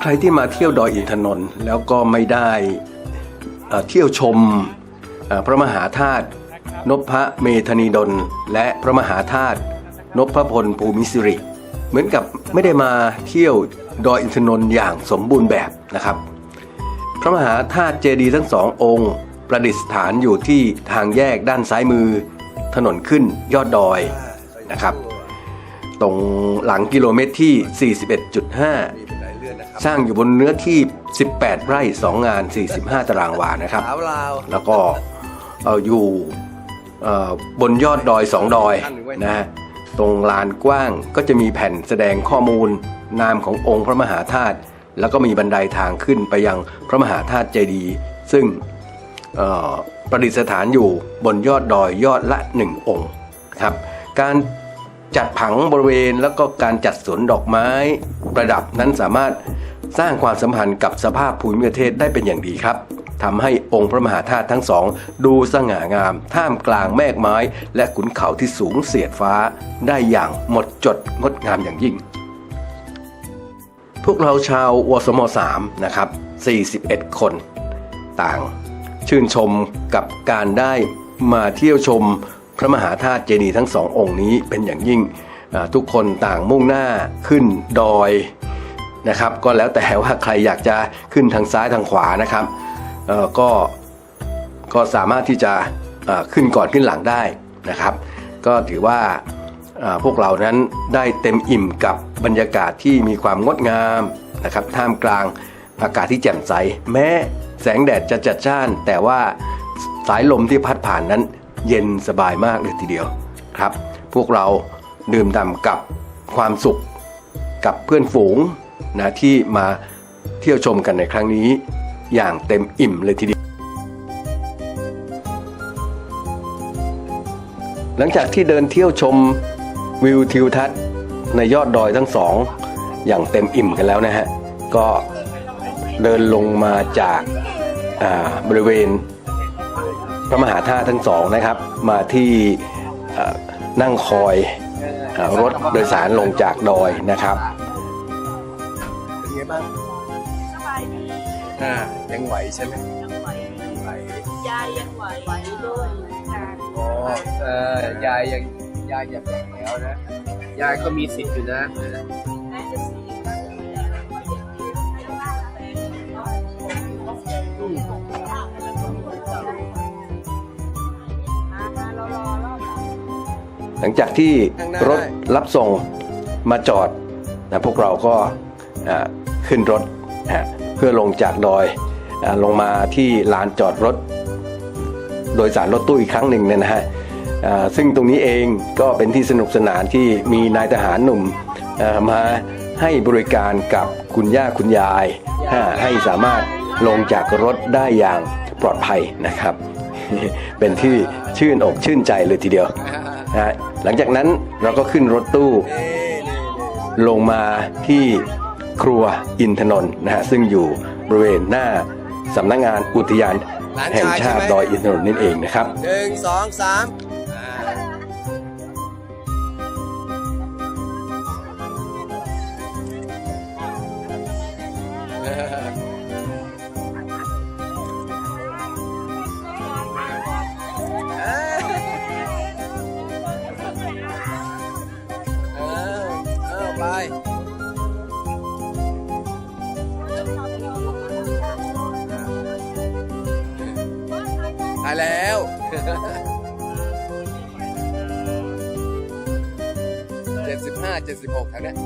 ใครที่มาเที่ยวดอยอินทนนท์แล้วก็ไม่ได้เที่ยวชมพระมหาธาตุนพะเมธนีดลและพระมหาธาตุนพพลภูมิสิริ เหมือนกับไม่ได้มาเที่ยวดอยอินทนนท์อย่างสมบูรณ์แบบนะครับ พระมหาธาตุเจดีย์ทั้งสององค์ประดิษฐานอยู่ที่ทางแยกด้านซ้ายมือ ถนนขึ้นยอดดอยนะครับ ตรงหลังกิโลเมตรที่ 41.5 สร้างอยู่บนเนื้อที่ 18 ไร่ 2 งาน 45 ตารางวานะครับสาวลาวแล้วก็เอ่ออยู่เอ่อบนยอดดอยสองดอยนะฮะตรงลานกว้างก็จะมีแผ่นแสดงข้อมูลนามขององค์พระมหาธาตุแล้วก็มีบันไดทางขึ้นไปยังพระมหาธาตุเจดีย์ซึ่งเอ่อประดิษฐานอยู่บนยอดดอยยอดละหนึ่งองค์ครับการ จัดผังบริเวณแล้วก็การจัดสวนดอกไม้ประดับนั้นสามารถสร้างความสัมพันธ์กับสภาพภูมิประเทศได้เป็นอย่างดีครับทำให้องค์พระมหาธาตุทั้งสอง ดูสง่างาม ท่ามกลางแมกไม้ และขุนเขาที่สูงเสียดฟ้า ได้อย่างหมดจดงดงามอย่างยิ่ง พวกเราชาววสม3นะครับ 41 คน ต่างชื่นชมกับการได้มาเที่ยวชม พระมหาธาตุเจดีย์ทั้งสององค์นี้เป็นอย่างยิ่งทุกคนต่างมุ่งหน้าขึ้นดอยนะครับ ก็แล้วแต่ว่าใครอยากจะขึ้นทางซ้ายทางขวานะครับก็ก็สามารถที่จะขึ้นก่อนขึ้นหลังได้นะครับ ก็ถือว่าอ่าพวกเรานั้นได้เต็มอิ่มกับบรรยากาศที่มีความงดงามนะครับ ท่ามกลางอากาศที่แจ่มใส แม้แสงแดดจะจัดจ้าน แต่ว่าสายลมที่พัดผ่านนั้น เย็นสบายมากเลยทีเดียวครับ พวกเราดื่มด่ำกับความสุขกับเพื่อนฝูงนะที่มาเที่ยวชมกันในครั้งนี้อย่างเต็มอิ่มเลยทีเดียว หลังจากที่เดินเที่ยวชมวิวทิวทัศน์ในยอดดอยทั้งสองอย่างเต็มอิ่มกันแล้วนะฮะ ก็เดินลงมาจากอ่าบริเวณ พระมหาธาตุทั้งสองนะครับ มาที่อ่านั่งคอยอารถโดยสารลงจากดอยนะครับเป็นไงบ้างสบายดีอ่ายังไหวใช่ไหมยังไหวไหวยายยังไหวไหวด้วยค่ะอ๋อเออยายยังยายยังแก่แล้วนะยายก็มีสิทธิ์อยู่นะแม่จะ หลังจากที่รถรับส่งมาจอดนะพวกเราก็อ่าขึ้นรถนะฮะเพื่อลงจากดอยอาลงมาที่ลานจอดรถ โดยสารรถตู้อีกครั้งหนึ่งเนี่ยนะฮะอ่าซึ่งตรงนี้เองก็เป็นที่สนุกสนานที่มีนายทหารหนุ่มอ่ามาให้บริการกับคุณย่าคุณยายอ่าให้สามารถลงจากรถได้อย่างปลอดภัยนะครับ เป็นที่ชื่นอกชื่นใจเลยทีเดียว นะฮะหลังจากนั้นเราก็ขึ้นรถตู้เอ้นี่ลงมาที่ครัวอินทนนท์นะฮะซึ่งอยู่บริเวณหน้าสำนักงานอุทยานแห่งชาติดอยอินทนนท์นั่นเองนะครับหนึ่งสองสามอ่าเอายแล้ว เจ็ดสิบห้าเจ็ดสิบหกแถวเนี้ย